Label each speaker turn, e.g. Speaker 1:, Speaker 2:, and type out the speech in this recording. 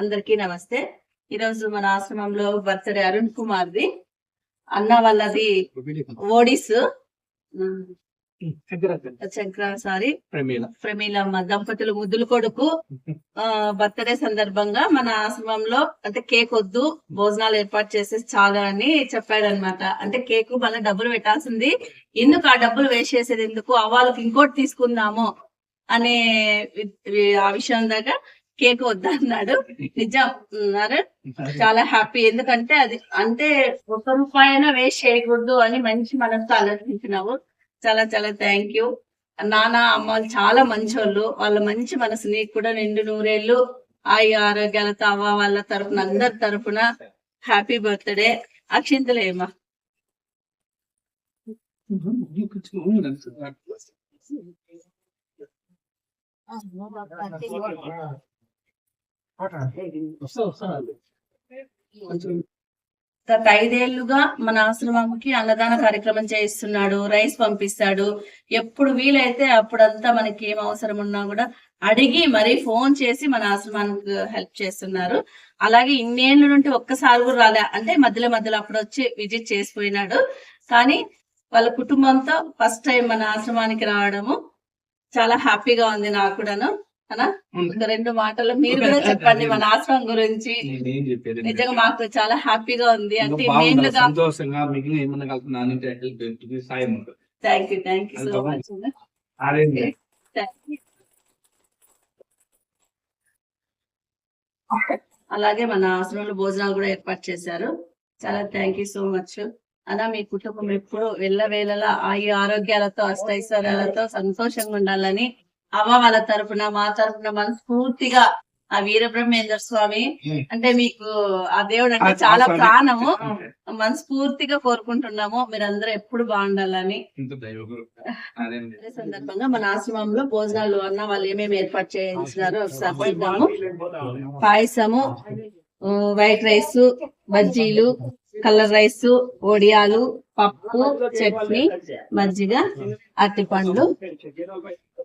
Speaker 1: అందరికీ నమస్తే. ఈరోజు మన ఆశ్రమంలో బర్త్డే అరుణ్ కుమార్ది. అన్న వాళ్ళది ఓడిస్. శంకర సారీ
Speaker 2: ప్రమీల.
Speaker 1: ప్రమీలమ్మ దంపతులు ముద్దుల కొడుకు. ఆ బర్త్డే సందర్భంగా మన ఆశ్రమంలో అంటే కేక్ వద్దు భోజనాలు ఏర్పాటు చేసేసి చాలా అని చెప్పాడనమాట అంటే కేక్ మళ్ళీ డబ్బులు పెట్టాల్సింది. ఎందుకు ఆ డబ్బులు వేస్ట్ చేసేది ఎందుకు? అవ్వాలకు ఇంకోటి తీసుకుందాము అనే ఆ విషయం దాకా కేక్ వద్దన్నాడు. నిజం చాలా హ్యాపీ. ఎందుకంటే అది అంటే ఒక రూపాయి అయినా వేస్ట్ చేయకూడదు అని మంచి మనసుతో ఆలోచించినావు. చాలా చాలా థ్యాంక్ యూ నాన్న అమ్మ వాళ్ళు చాలా మంచోళ్ళు. వాళ్ళ మంచి మనసు నీకు కూడా నిండు నూరేళ్ళు ఆయు ఆరోగ్యాలతో అవ్వ వాళ్ళ తరపున అందరి తరపున హ్యాపీ బర్త్డే. అక్షింతలేమా గత ఐదేళ్ళుగా మన ఆశ్రమంకి అన్నదాన కార్యక్రమం చేయిస్తున్నాడు రైస్ పంపిస్తాడు. ఎప్పుడు వీలైతే అప్పుడంతా మనకి ఏం అవసరం ఉన్నా కూడా అడిగి మరీ ఫోన్ చేసి మన ఆశ్రమానికి హెల్ప్ చేస్తున్నారు. అలాగే ఇన్నేళ్ళ నుండి ఒక్కసారి కూడా రాలే. అంటే మధ్యలో మధ్యలో అప్పుడు వచ్చి విజిట్ చేసిపోయినాడు. కానీ వాళ్ళ కుటుంబంతో ఫస్ట్ టైం మన ఆశ్రమానికి రావడము చాలా హ్యాపీగా ఉంది నాకు కూడాను. అనా రెండు మాటలు మీరు కూడా చెప్పండి మన ఆశ్రమం గురించి. నిజంగా మాకు చాలా హ్యాపీగా ఉంది. అంటే
Speaker 2: బాగుంటుంది,
Speaker 1: ఇన్నేళ్ళుగా
Speaker 2: సంతోషంగా మిగిలిన ఏమన్నా కలిసి నా నుంచి హెల్ప్ ఉంటుంది సాయం ఉంటుంది
Speaker 1: థ్యాంక్ యూ థ్యాంక్ యూ
Speaker 2: అది
Speaker 1: సో
Speaker 2: బాగుంది.
Speaker 1: మచ్
Speaker 2: అదేంటి
Speaker 1: అలాగే మన ఆశ్రమంలో భోజనాలు కూడా ఏర్పాటు చేశారు. చాలా థ్యాంక్ యూ సో మచ్ అలా మీ కుటుంబం ఎప్పుడు వెళ్ళవేళలా ఆయు ఆరోగ్యాలతో అష్టైశ్వర్యాలతో సంతోషంగా ఉండాలని అవ్వ వాళ్ళ తరపున మా తరపున మనస్ఫూర్తిగా ఆ వీరబ్రహ్మేంద్ర స్వామి. అంటే మీకు ఆ దేవుడు అంటే చాలా ప్రాణము. మనస్ఫూర్తిగా కోరుకుంటున్నాము. మీరందరూ ఎప్పుడు బాగుండాలని. సందర్భంగా మన ఆశ్రమంలో భోజనాలు అన్న వాళ్ళు ఏమేమి ఏర్పాటు చేయించినారో ఒకసారి చూద్దాము. పాయసము వైట్ రైస్ బజ్జీలు కలర్ రైస్ వడియాలు పప్పు చట్నీ మజ్జిగ అరటిపండ్లు